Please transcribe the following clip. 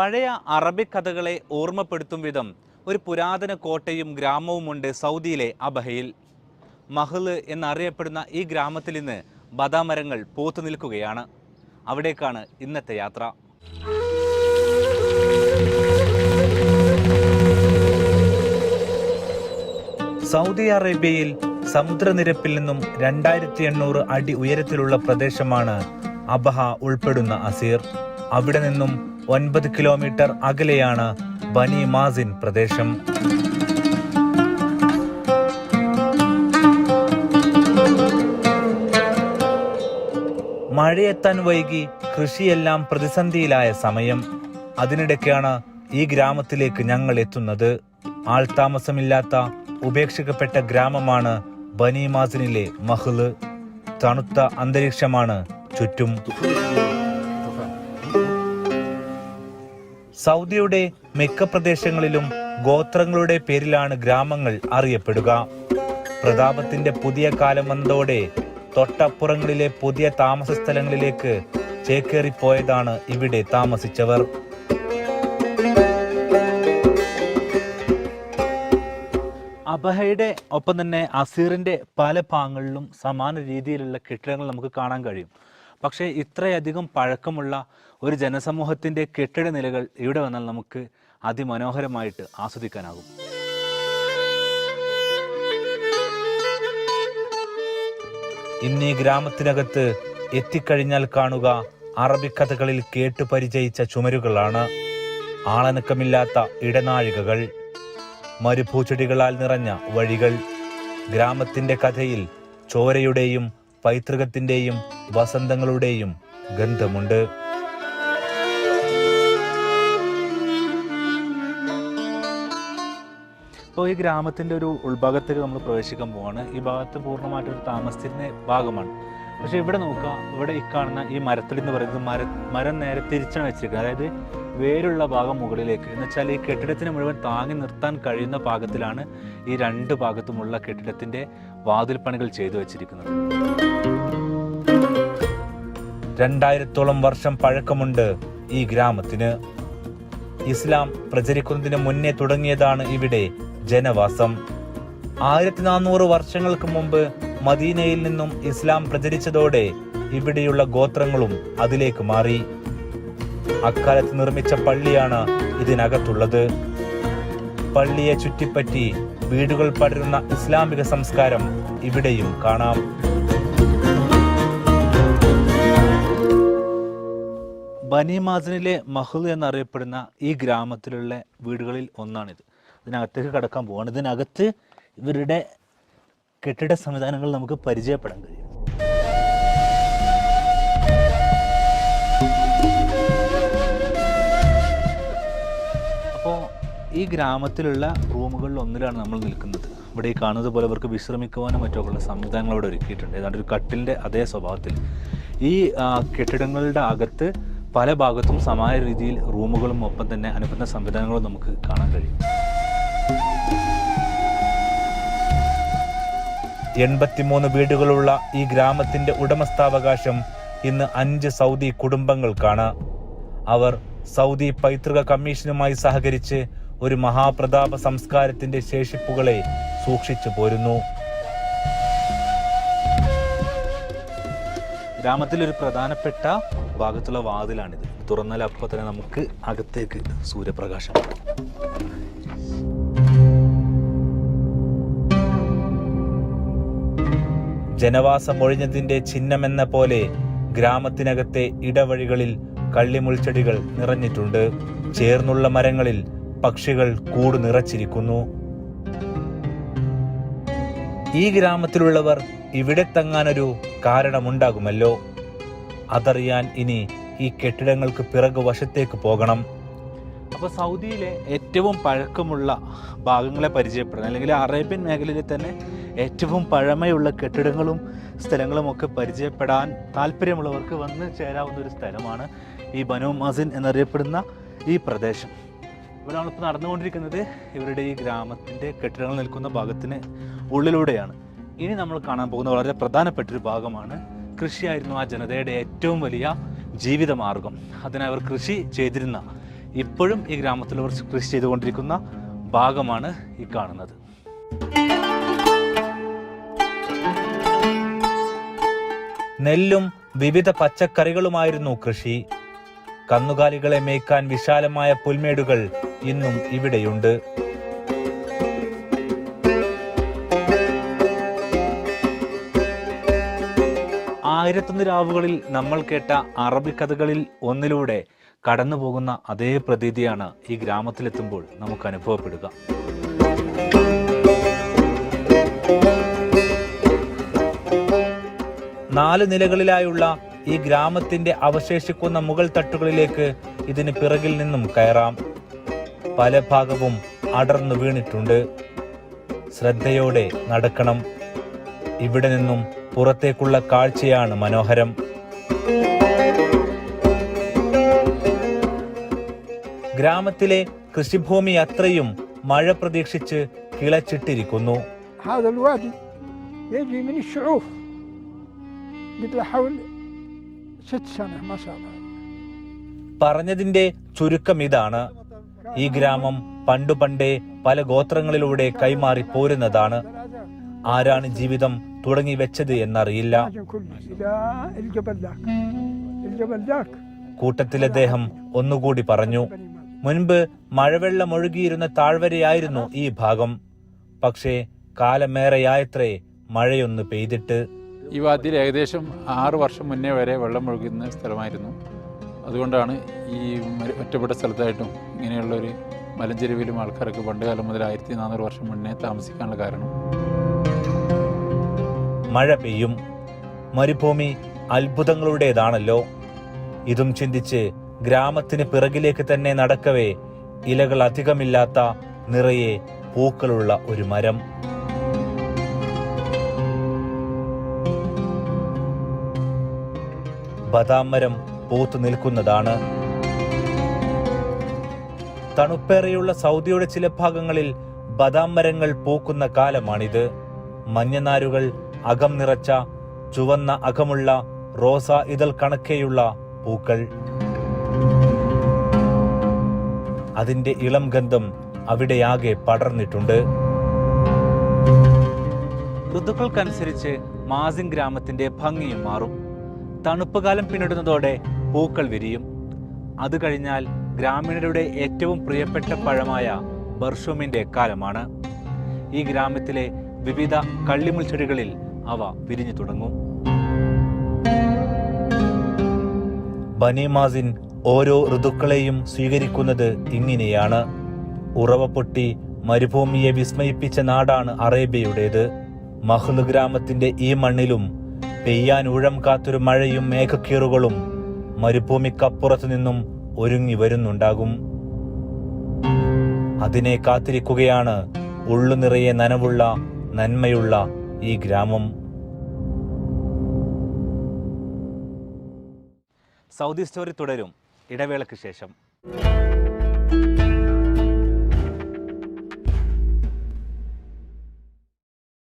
പഴയ അറബിക് കഥകളെ ഓർമ്മപ്പെടുത്തും വിധം ഒരു പുരാതന കോട്ടയും ഗ്രാമവുമുണ്ട് സൗദിയിലെ അബഹയിൽ. മഹ്ല് എന്നറിയപ്പെടുന്ന ഈ ഗ്രാമത്തിൽ നിന്ന് ബദാമരങ്ങൾ പൂത്തു നിൽക്കുകയാണ്. അവിടേക്കാണ് ഇന്നത്തെ യാത്ര. സൗദി അറേബ്യയിൽ സമുദ്രനിരപ്പിൽ നിന്നും രണ്ടായിരത്തി എണ്ണൂറ് അടി ഉയരത്തിലുള്ള പ്രദേശമാണ് അബഹ ഉൾപ്പെടുന്ന അസീർ. അവിടെ നിന്നും ഒൻപത് കിലോമീറ്റർ അകലെയാണ് ബനി മാസിൻ പ്രദേശം. മഴയെത്താൻ വൈകി കൃഷിയെല്ലാം പ്രതിസന്ധിയിലായ സമയം. അതിനിടയ്ക്കാണ് ഈ ഗ്രാമത്തിലേക്ക് ഞങ്ങൾ എത്തുന്നത്. ആൾതാമസമില്ലാത്ത ഉപേക്ഷിക്കപ്പെട്ട ഗ്രാമമാണ് ബനിമാസിനിലെ മഹ്ല് തണുത്ത അന്തരീക്ഷമാണ് ചുറ്റും. സൗദിയുടെ മിക്ക പ്രദേശങ്ങളിലും ഗോത്രങ്ങളുടെ പേരിലാണ് ഗ്രാമങ്ങൾ അറിയപ്പെടുക. പ്രതാപത്തിന്റെ പുതിയ കാലം വന്നതോടെ തൊട്ടപ്പുറങ്ങളിലെ പുതിയ താമസ സ്ഥലങ്ങളിലേക്ക് ചേക്കേറിപ്പോയതാണ് ഇവിടെ താമസിച്ചവർ. അബഹയുടെ ഒപ്പം തന്നെ അസീറിന്റെ പല ഭാഗങ്ങളിലും സമാന രീതിയിലുള്ള കെട്ടിടങ്ങൾ നമുക്ക് കാണാൻ കഴിയും. പക്ഷേ ഇത്രയധികം പഴക്കമുള്ള ഒരു ജനസമൂഹത്തിന്റെ കെട്ടിട നിലകൾ ഇവിടെ വന്നാൽ നമുക്ക് അതിമനോഹരമായിട്ട് ആസ്വദിക്കാനാകും. ഇന്ന് ഈ ഗ്രാമത്തിനകത്ത് എത്തിക്കഴിഞ്ഞാൽ കാണുക അറബിക്കഥകളിൽ കേട്ടു പരിചയിച്ച ചുമരുകളാണ്. ആളനക്കമില്ലാത്ത ഇടനാഴികകൾ മരുഭൂച്ചെടികളാൽ നിറഞ്ഞ വഴികൾ ഗ്രാമത്തിന്റെ കഥയിൽ ചോരയുടെയും പൈതൃകത്തിന്റെയും വസന്തങ്ങളുടെയും ഗന്ധമുണ്ട്. ഇപ്പോൾ ഈ ഗ്രാമത്തിന്റെ ഒരു ഉൾഭാഗത്തേക്ക് നമ്മൾ പ്രവേശിക്കാൻ പോവാണ്. ഈ ഭാഗത്ത് പൂർണമായിട്ട് ഒരു താമസത്തിന്റെ ഭാഗമാണ്. പക്ഷേ ഇവിടെ നോക്കുക ഇവിടെ ഈ കാണുന്ന ഈ മരത്തിൽ എന്ന് പറയുന്നത് മര മരം നേരെ തിരിച്ചാണ് വെച്ചിരിക്കുന്നത്. അതായത് വേരുള്ള ഭാഗം മുകളിലേക്ക്. എന്ന് വെച്ചാൽ ഈ കെട്ടിടത്തിന് മുഴുവൻ താങ്ങി നിർത്താൻ കഴിയുന്ന ഭാഗത്തിലാണ് ഈ രണ്ട് ഭാഗത്തുമുള്ള കെട്ടിടത്തിന്റെ വാതിൽപ്പണികൾ ചെയ്തു വെച്ചിരിക്കുന്നത്. രണ്ടായിരത്തോളം വർഷം പഴക്കമുണ്ട് ഈ ഗ്രാമത്തിന്. ഇസ്ലാം പ്രചരിക്കുന്നതിന് മുന്നേ തുടങ്ങിയതാണ് ഇവിടെ ജനവാസം. ആയിരത്തി നാനൂറ് വർഷങ്ങൾക്ക് മുമ്പ് മദീനയിൽ നിന്നും ഇസ്ലാം പ്രചരിച്ചതോടെ ഇവിടെയുള്ള ഗോത്രങ്ങളും അതിലേക്ക് മാറി. അക്കാലത്ത് നിർമ്മിച്ച പള്ളിയാണ് ഇതിനകത്തുള്ളത്. പള്ളിയെ ചുറ്റിപ്പറ്റി വീടുകൾ പടരുന്ന ഇസ്ലാമിക സംസ്കാരം ഇവിടെയും കാണാം. ബനിമാസിനിലെ മഹുൽ എന്നറിയപ്പെടുന്ന ഈ ഗ്രാമത്തിലുള്ള വീടുകളിൽ ഒന്നാണിത്. ഇതിനകത്തേക്ക് കടക്കാൻ പോവാണ്. ഇതിനകത്ത് ഇവരുടെ കെട്ടിട സംവിധാനങ്ങൾ നമുക്ക് പരിചയപ്പെടാൻ കഴിയും. അപ്പോൾ ഈ ഗ്രാമത്തിലുള്ള റൂമുകളിൽ ഒന്നിലാണ് നമ്മൾ നിൽക്കുന്നത്. ഇവിടെ ഈ കാണുന്നത് പോലെ അവർക്ക് വിശ്രമിക്കുവാനും മറ്റൊക്കെയുള്ള സംവിധാനങ്ങൾ അവിടെ ഒരുക്കിയിട്ടുണ്ട്. ഏതാണ്ട് ഒരു കട്ടിലിന്റെ അതേ സ്വഭാവത്തിൽ. ഈ കെട്ടിടങ്ങളുടെ അകത്ത് പല ഭാഗത്തും സമാന രീതിയിൽ റൂമുകളും ഒപ്പം തന്നെ അനുബന്ധ സംവിധാനങ്ങളും നമുക്ക് കാണാൻ കഴിയും. എൺപത്തിമൂന്ന് വീടുകളുള്ള ഈ ഗ്രാമത്തിന്റെ ഉടമസ്ഥാവകാശം ഇന്ന് അഞ്ച് സൗദി കുടുംബങ്ങൾക്കാണ്. അവർ സൗദി പൈതൃക കമ്മീഷനുമായി സഹകരിച്ച് ഒരു മഹാപ്രതാപ സംസ്കാരത്തിന്റെ ശേഷിപ്പുകളെ സൂക്ഷിച്ചു പോരുന്നു. ഗ്രാമത്തിലൊരു പ്രധാനപ്പെട്ട ഭാഗത്തുള്ള വാതിലാണിത്. തുറന്നാൽ അപ്പൊ തന്നെ നമുക്ക് അകത്തേക്ക് സൂര്യപ്രകാശം. ജനവാസമൊഴിഞ്ഞതിന്റെ ചിഹ്നമെന്ന പോലെ ഗ്രാമത്തിനകത്തെ ഇടവഴികളിൽ കള്ളിമുൾച്ചെടികൾ നിറഞ്ഞിട്ടുണ്ട്. ചേർന്നുള്ള മരങ്ങളിൽ പക്ഷികൾ കൂട് നിറച്ചിരിക്കുന്നു. ഈ ഗ്രാമത്തിലുള്ളവർ ഇവിടെ തങ്ങാനൊരു കാരണമുണ്ടാകുമല്ലോ. അതറിയാൻ ഇനി ഈ കെട്ടിടങ്ങൾക്ക് പിറകു വശത്തേക്ക് പോകണം. അപ്പോൾ സൗദിയിലെ ഏറ്റവും പഴക്കമുള്ള ഭാഗങ്ങളെ പരിചയപ്പെടണം അല്ലെങ്കിൽ അറേബ്യൻ മേഖലയിൽ തന്നെ ഏറ്റവും പഴമയുള്ള കെട്ടിടങ്ങളും സ്ഥലങ്ങളും ഒക്കെ പരിചയപ്പെടാൻ താല്പര്യമുള്ളവർക്ക് വന്ന് ചേരാവുന്ന ഒരു സ്ഥലമാണ് ഈ ബനു മാസിൻ എന്നറിയപ്പെടുന്ന ഈ പ്രദേശം. ഇവിടെ നമ്മളിപ്പോൾ നടന്നുകൊണ്ടിരിക്കുന്നത്. ഇവരുടെ ഈ ഗ്രാമത്തിന്റെ കെട്ടിടങ്ങൾ നിൽക്കുന്ന ഭാഗത്തിന് ഉള്ളിലൂടെയാണ്. ഇനി നമ്മൾ കാണാൻ പോകുന്ന വളരെ പ്രധാനപ്പെട്ട ഒരു ഭാഗമാണ് കൃഷിയായിരുന്നു ആ ജനതയുടെ ഏറ്റവും വലിയ ജീവിതമാർഗം. അതിനവർ കൃഷി ചെയ്തിരുന്ന ഇപ്പോഴും ഈ ഗ്രാമത്തിൽ അവർ കൃഷി ചെയ്തുകൊണ്ടിരിക്കുന്ന ഭാഗമാണ് ഈ കാണുന്നത്. നെല്ലും വിവിധ പച്ചക്കറികളുമായിരുന്നു കൃഷി. കന്നുകാലികളെ മേയ്ക്കാൻ വിശാലമായ പുൽമേടുകൾ ഇന്നും ഇവിടെയുണ്ട്. ആയിരത്തൊന്ന് രാവുകളിൽ നമ്മൾ കേട്ട അറബി കഥകളിൽ ഒന്നിലൂടെ കടന്നു പോകുന്ന അതേ പ്രതീതിയാണ് ഈ ഗ്രാമത്തിലെത്തുമ്പോൾ നമുക്ക് അനുഭവപ്പെടുക. നാല് നിലകളിലായുള്ള ഈ ഗ്രാമത്തിന്റെ അവശേഷിക്കുന്ന മുകൾ തട്ടുകളിലേക്ക് ഇതിന് പിറകിൽ നിന്നും കയറാം. പല ഭാഗവും അടർന്നു വീണിട്ടുണ്ട്. ശ്രദ്ധയോടെ നടക്കണം. ഇവിടെ നിന്നും പുറത്തേക്കുള്ള കാഴ്ചയാണ് മനോഹരം. ഗ്രാമത്തിലെ കൃഷിഭൂമി അത്രയും മഴ പ്രതീക്ഷിച്ച് കിളച്ചിട്ടിരിക്കുന്നു. പറഞ്ഞതിന്റെ ചുരുക്കം ഇതാണ്. ഈ ഗ്രാമം പണ്ടുപണ്ടേ പല ഗോത്രങ്ങളിലൂടെ കൈമാറി പോരുന്നതാണ്. ആരാണ് ജീവിതം തുടങ്ങി വെച്ചത് എന്നറിയില്ല. കൂട്ടത്തിൽ ദേഹം ഒന്നുകൂടി പറഞ്ഞു. മുൻപ് മഴവെള്ളം ഒഴുകിയിരുന്ന താഴ്വരയായിരുന്നു ഈ ഭാഗം. പക്ഷേ കാലമേറെയായത്രേ മഴയൊന്ന് പെയ്തിട്ട്. ഈ വാദ്യയിൽ ഏകദേശം ആറു വർഷം മുന്നേ വരെ വെള്ളം ഒഴുകുന്ന സ്ഥലമായിരുന്നു. അതുകൊണ്ടാണ് ഈ ഒറ്റപ്പെട്ട സ്ഥലത്തായിട്ടും ഇങ്ങനെയുള്ള ഒരു മലഞ്ചെരുവിലും ആൾക്കാരൊക്കെ പണ്ടുകാലം മുതൽ ആയിരത്തി നാനൂറ് വർഷം മുന്നേ താമസിക്കാനുള്ള കാരണം. മഴ പെയ്യും. മരുഭൂമി അത്ഭുതങ്ങളുടേതാണല്ലോ. ഇതും ചിന്തിച്ച് ഗ്രാമത്തിന് പിറകിലേക്ക് തന്നെ നടക്കവേ ഇലകൾ അധികമില്ലാത്ത നിറയെ പൂക്കളുള്ള ഒരു മരം. ബദാം മരം പൂത്തു നിൽക്കുന്നതാണ്. തണുപ്പേറെയുള്ള സൗദിയുടെ ചില ഭാഗങ്ങളിൽ ബദാം മരങ്ങൾ പൂക്കുന്ന കാലമാണിത്. മഞ്ഞനാരുകൾ അകം നിറച്ച ചുവന്ന അകമുള്ള റോസ ഇതൾ കണക്കെയുള്ള പൂക്കൾ. അതിന്റെ ഇളം ഗന്ധം അവിടെയാകെ പടർന്നിട്ടുണ്ട്. ഋതുക്കൾക്കനുസരിച്ച് മാസിൻ ഗ്രാമത്തിന്റെ ഭംഗിയും മാറും. തണുപ്പ് കാലം പിന്നിടുന്നതോടെ പൂക്കൾ വിരിയും. അത് കഴിഞ്ഞാൽ ഗ്രാമീണരുടെ ഏറ്റവും പ്രിയപ്പെട്ട പഴമായ ബർഷൂമിന്റെ കാലമാണ്. ഈ ഗ്രാമത്തിലെ വിവിധ കള്ളിമുൾ ചെടികളിൽ അവ പിരിഞ്ഞു തുടങ്ങും. ബനിമാസിൻ ഓരോ ഋതുക്കളെയും സ്വീകരിക്കുന്നത് ഇങ്ങനെയാണ്. ഉറവ പൊട്ടി മരുഭൂമിയെ വിസ്മയിപ്പിച്ച നാടാണ് അറേബ്യയുടേത്. മഹ്ലു ഗ്രാമത്തിന്റെ ഈ മണ്ണിലും പെയ്യാൻ ഊഴം കാത്തൊരു മഴയും മേഘക്കീറുകളും മരുഭൂമിക്കപ്പുറത്തു നിന്നും ഒരുങ്ങി വരുന്നുണ്ടാകും. അതിനെ കാത്തിരിക്കുകയാണ് ഉള്ളു നിറയെ നനവുള്ള നന്മയുള്ള ഈ ഗ്രാമം. സൗദി സ്റ്റോറി തുടരും. ഇടവേളയ്ക്ക് ശേഷം.